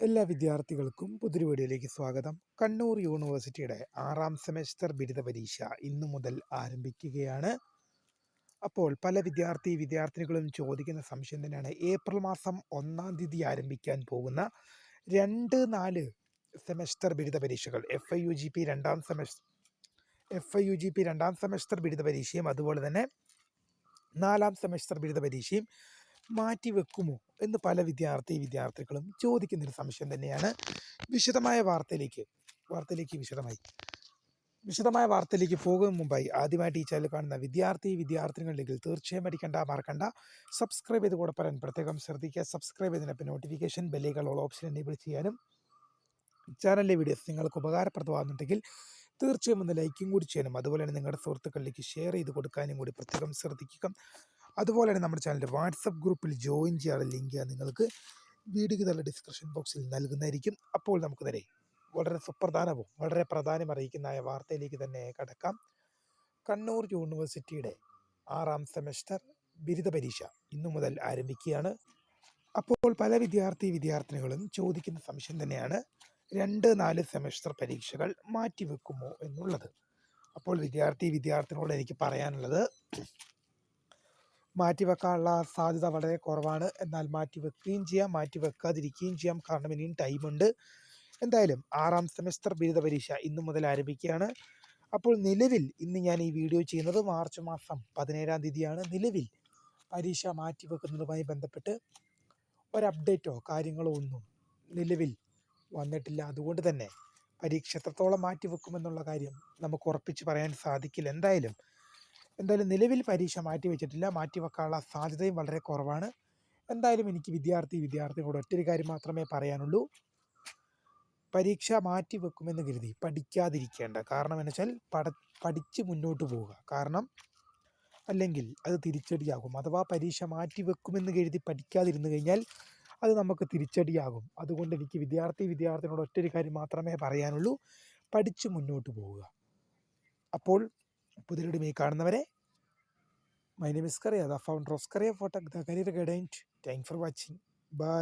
എല്ലാ വിദ്യാർത്ഥികൾക്കും പുതിയൊരു വീഡിയോയിലേക്ക് സ്വാഗതം. കണ്ണൂർ യൂണിവേഴ്സിറ്റിയുടെ ആറാം സെമസ്റ്റർ ബിരുദ പരീക്ഷ ഇന്നു മുതൽ ആരംഭിക്കുകയാണ്. അപ്പോൾ പല വിദ്യാർത്ഥി വിദ്യാർത്ഥിനികളും ചോദിക്കുന്ന സംശയം തന്നെയാണ് ഏപ്രിൽ മാസം ഒന്നാം തീയതി ആരംഭിക്കാൻ പോകുന്ന രണ്ട് നാല് സെമസ്റ്റർ ബിരുദ പരീക്ഷകൾ F I U G P രണ്ടാം semester F I U G P രണ്ടാം സെമസ്റ്റർ ബിരുദ പരീക്ഷയും അതുപോലെ തന്നെ നാലാം സെമസ്റ്റർ ബിരുദ പരീക്ഷയും മാറ്റിവെക്കുമോ എന്ന് പല വിദ്യാർത്ഥി വിദ്യാർത്ഥികളും ചോദിക്കുന്ന ഒരു സംശയം തന്നെയാണ്. വിശദമായ വാർത്തയിലേക്ക് വാർത്തയിലേക്ക് വിശദമായി. വിശദമായ വാർത്തയിലേക്ക് പോകും മുമ്പായി ആദ്യമായിട്ട് ഈ ചാനൽ കാണുന്ന വിദ്യാർത്ഥി വിദ്യാർത്ഥിനികളിലേക്ക് തീർച്ചയായും അടിക്കണ്ട മറക്കണ്ട. സബ്സ്ക്രൈബ് ചെയ്ത് കൂടെ പറയാൻ പ്രത്യേകം ശ്രദ്ധിക്കുക. സബ്സ്ക്രൈബ് ചെയ്തതിനൊപ്പം നോട്ടിഫിക്കേഷൻ ബെല്ലുകൾ ഓൾ ഓപ്ഷൻ എനേബിൾ ചെയ്യാനും ചാനലിലെ വീഡിയോസ് നിങ്ങൾക്ക് ഉപകാരപ്രദമാകുന്നുണ്ടെങ്കിൽ തീർച്ചയായും ഒന്ന് ലൈക്കും കൂടി ചെയ്യാനും. അതുപോലെ തന്നെ നിങ്ങളുടെ സുഹൃത്തുക്കളിലേക്ക് ഷെയർ ചെയ്ത് കൊടുക്കാനും കൂടി പ്രത്യേകം ശ്രദ്ധിക്കുക. അതുപോലെ തന്നെ നമ്മുടെ ചാനലിന്റെ വാട്സപ്പ് ഗ്രൂപ്പിൽ ജോയിൻ ചെയ്യാനുള്ള ലിങ്ക് നിങ്ങൾക്ക് വീഡിയോയ്ക്ക് തന്നെ ഡിസ്ക്രിപ്ഷൻ ബോക്സിൽ നൽകുന്നതായിരിക്കും. അപ്പോൾ നമുക്ക് നേരെ വളരെ സുപ്രധാനവും വളരെ പ്രധാനം അറിയിക്കുന്ന വാർത്തയിലേക്ക് തന്നെ കടക്കാം. കണ്ണൂർ യൂണിവേഴ്സിറ്റിയുടെ ആറാം സെമസ്റ്റർ ബിരുദ പരീക്ഷ ഇന്നു മുതൽ ആരംഭിക്കുകയാണ്. അപ്പോൾ പല വിദ്യാർത്ഥി വിദ്യാർത്ഥിനികളും ചോദിക്കുന്ന സംശയം തന്നെയാണ് രണ്ട് നാല് സെമസ്റ്റർ പരീക്ഷകൾ മാറ്റിവെക്കുമോ എന്നുള്ളത്. അപ്പോൾ വിദ്യാർത്ഥി വിദ്യാർത്ഥികളോട് എനിക്ക് പറയാനുള്ളത് മാറ്റിവെക്കാനുള്ള സാധ്യത വളരെ കുറവാണ്. എന്നാൽ മാറ്റി മാറ്റിവെക്കുകയും ചെയ്യാം മാറ്റി വെക്കാതിരിക്കുകയും ചെയ്യാം. കാരണം ഇനിയും ടൈമുണ്ട് എന്തായാലും ആറാം സെമസ്റ്റർ ബിരുദ പരീക്ഷ ഇന്നു മുതൽ ആരംഭിക്കുകയാണ്. അപ്പോൾ നിലവിൽ ഇന്ന് ഞാൻ ഈ വീഡിയോ ചെയ്യുന്നത് മാർച്ച് മാസം പതിനേഴാം തീയതിയാണ്. നിലവിൽ പരീക്ഷ മാറ്റിവെക്കുന്നതുമായി ബന്ധപ്പെട്ട് ഒരു അപ്ഡേറ്റോ കാര്യങ്ങളോ ഒന്നും നിലവിൽ വന്നിട്ടില്ല. അതുകൊണ്ട് തന്നെ പരീക്ഷ എത്രത്തോളം മാറ്റിവെക്കുമെന്നുള്ള കാര്യം നമുക്ക് ഉറപ്പിച്ച് പറയാൻ സാധിക്കില്ല. എന്തായാലും എന്തായാലും നിലവിൽ പരീക്ഷ മാറ്റി വെച്ചിട്ടില്ല മാറ്റി വെക്കാനുള്ള സാധ്യതയും വളരെ കുറവാണ്. എന്തായാലും എനിക്ക് വിദ്യാർത്ഥി വിദ്യാർത്ഥികളോട് ഒറ്റൊരു കാര്യം മാത്രമേ പറയാനുള്ളൂ. പരീക്ഷ മാറ്റി വെക്കുമെന്ന് കരുതി പഠിക്കാതിരിക്കേണ്ട. കാരണം എന്ന് വെച്ചാൽ പഠ പഠിച്ച് മുന്നോട്ട് പോവുക. കാരണം അല്ലെങ്കിൽ അത് തിരിച്ചടിയാകും. അഥവാ പരീക്ഷ മാറ്റി വെക്കുമെന്ന് കരുതി പഠിക്കാതിരുന്നു കഴിഞ്ഞാൽ അത് നമുക്ക് തിരിച്ചടിയാകും. അതുകൊണ്ട് എനിക്ക് വിദ്യാർത്ഥി വിദ്യാർത്ഥികളോട് ഒറ്റൊരു കാര്യം മാത്രമേ പറയാനുള്ളൂ. പഠിച്ച് മുന്നോട്ട് പോവുക. അപ്പോൾ പുതിയൊരു മീ കാണുന്നവരെ. My name is Kariya the founder of Kariya ഫോട്ടക് the career guidance thank for watching bye